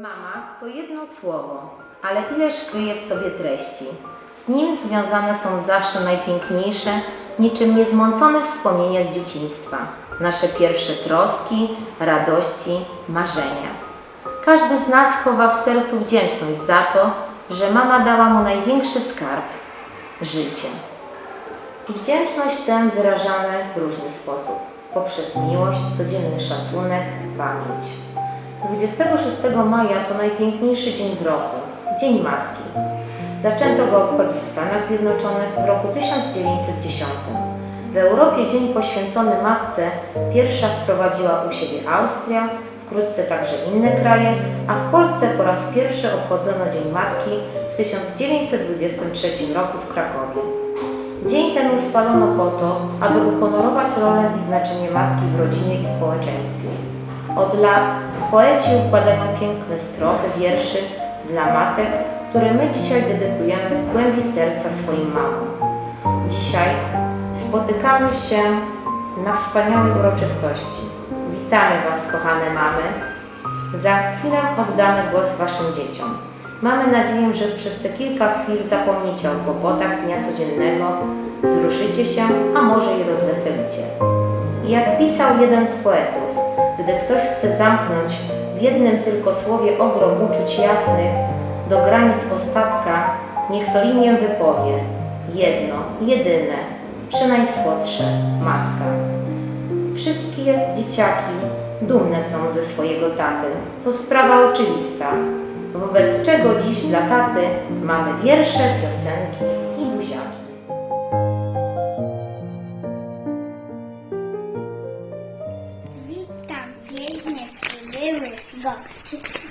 Mama to jedno słowo, ale ileż kryje w sobie treści. Z nim związane są zawsze najpiękniejsze, niczym niezmącone wspomnienia z dzieciństwa. Nasze pierwsze troski, radości, marzenia. Każdy z nas chowa w sercu wdzięczność za to, że mama dała mu największy skarb życie. Wdzięczność tę wyrażamy w różny sposób poprzez miłość, codzienny szacunek, pamięć. 26 maja to najpiękniejszy dzień w roku Dzień Matki. Zaczęto go obchodzić w Stanach Zjednoczonych w roku 1910. W Europie dzień poświęcony matce pierwsza wprowadziła u siebie Austria, wkrótce także inne kraje, a w Polsce po raz pierwszy obchodzono Dzień Matki w 1923 roku w Krakowie. Dzień ten ustalono po to, aby uhonorować rolę i znaczenie matki w rodzinie i społeczeństwie. Od lat poeci układają piękne strofy wierszy dla matek, które my dzisiaj dedykujemy z głębi serca swoim mamom. Dzisiaj spotykamy się na wspaniałej uroczystości. Witamy Was, kochane mamy. Za chwilę oddamy głos Waszym dzieciom. Mamy nadzieję, że przez te kilka chwil zapomnicie o kłopotach dnia codziennego, wzruszycie się, a może i rozweselicie. Jak pisał jeden z poetów, gdy ktoś chce zamknąć w jednym tylko słowie ogrom uczuć jasnych do granic ostatka, niech to imię wypowie. Jedno, jedyne, przynajsłodsze, matka. Wszystkie dzieciaki dumne są ze swojego taty. To sprawa oczywista. Wobec czego dziś dla taty mamy wiersze, piosenki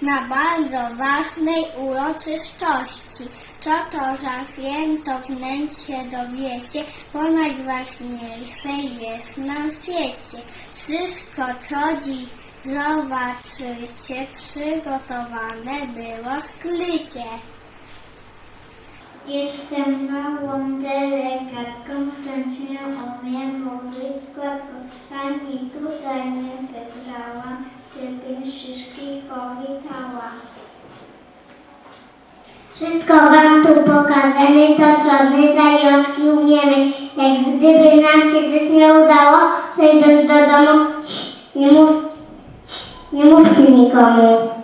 na bardzo ważnej uroczystości. Co to za święto wnętrz się dowiecie, bo najważniejsze jest na świecie. Wszystko, co dziś zobaczycie, przygotowane było skrycie. Jestem małą delegatką, wciąż nie umiem mówić. Pani tutaj mnie wybrała, żebym wszystkich powitała. Wszystko wam tu pokażemy, to co my zajączki umiemy. Lecz gdyby nam się coś nie udało, to idąc do domu, nie, mów, nie mówcie nikomu.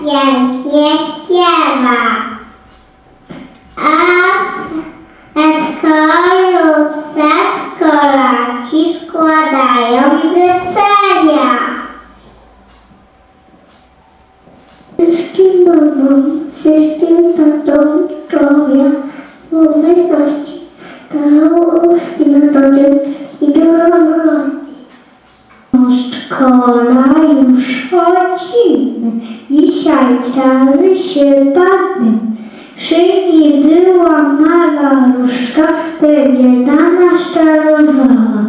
Pięknie śpiewa. A setko laki składają życzenia. Wszystkim mamom, wszystkim tatom zdrowia, pomyślności, co dzień i dobranocy. Do szkoła już chodzimy, dzisiaj cały się bawimy. Szyni była mała różdżka, będzie na nas czarowała.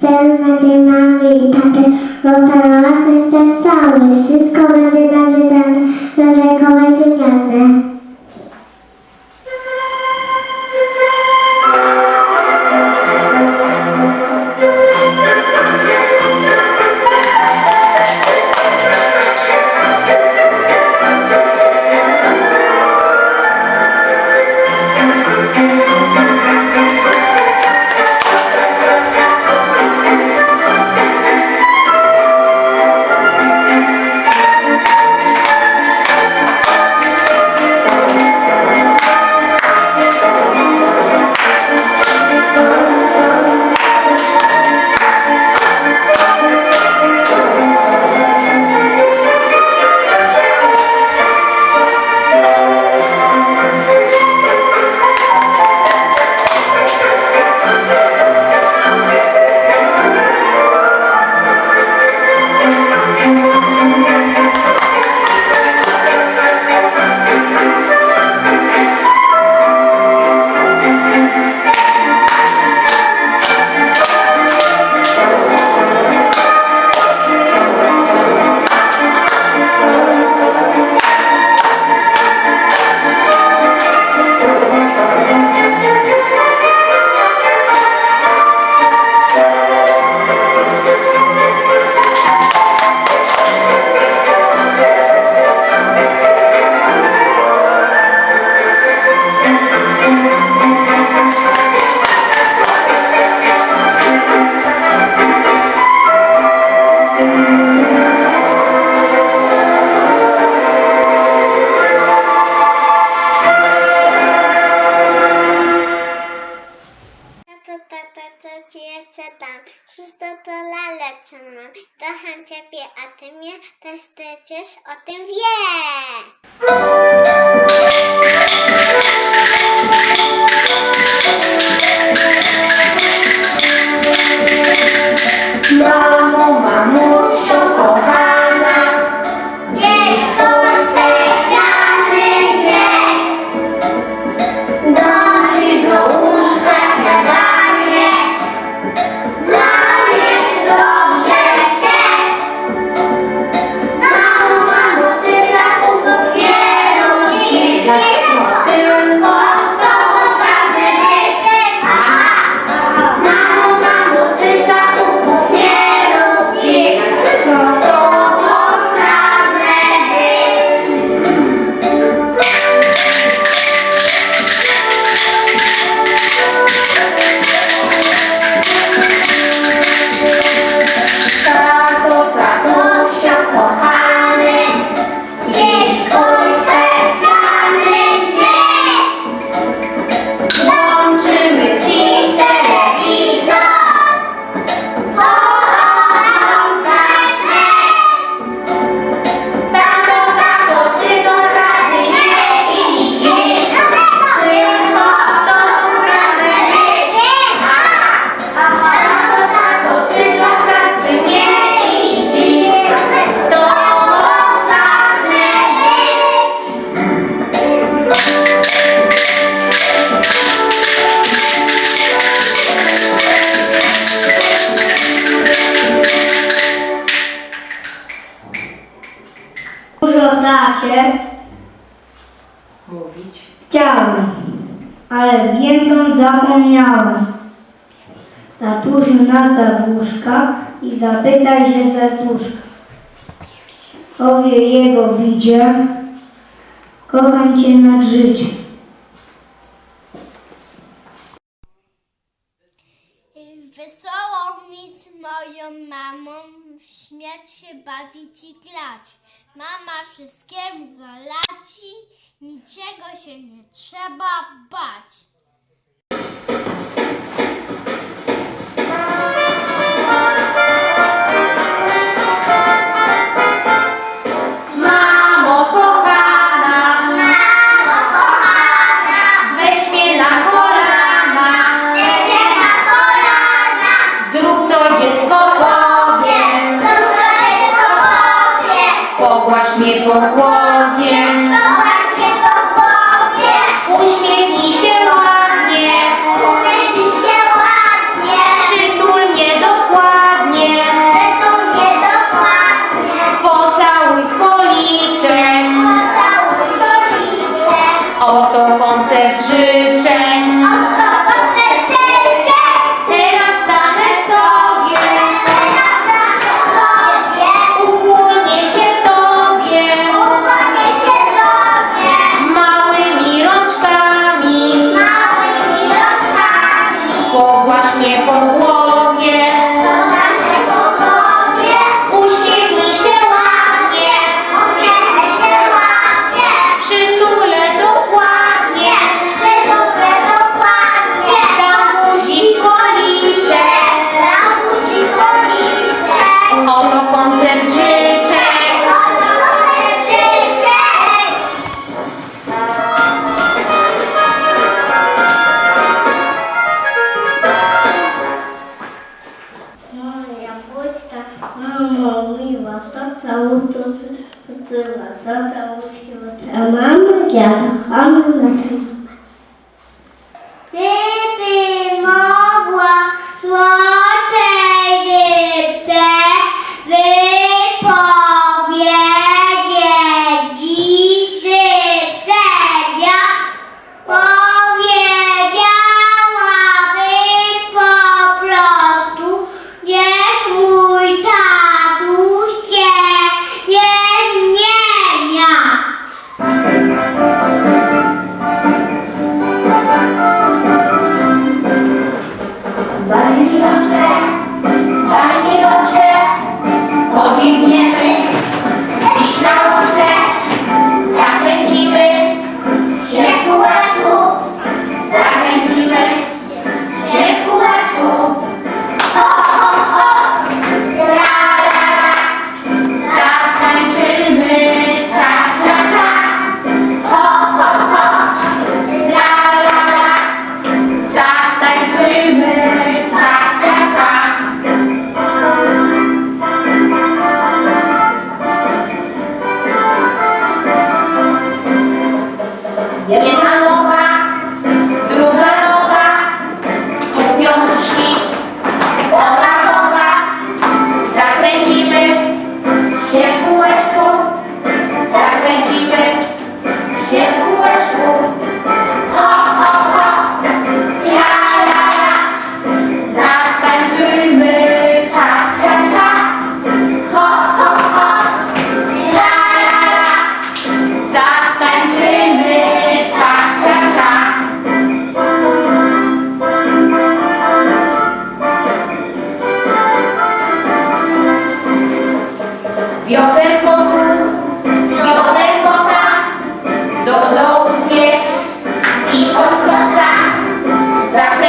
Cel będzie mamy i tatę, rozdarła jeszcze cały, wszystko będzie nazywane, rodzajkowe pieniądze. Tato, zapomniałem. Tatusiu na zawózka i zapytaj się serduszka. Powie jego widzie, kocham cię nad życie. Wesołą nic moją moją mamą, śmiać się, bawić i grać. Mama wszystkiemu zalaci, niczego się nie trzeba bać. one. Wow. Panie Jocze, Panie Jocze, powiedz mnie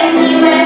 Angela.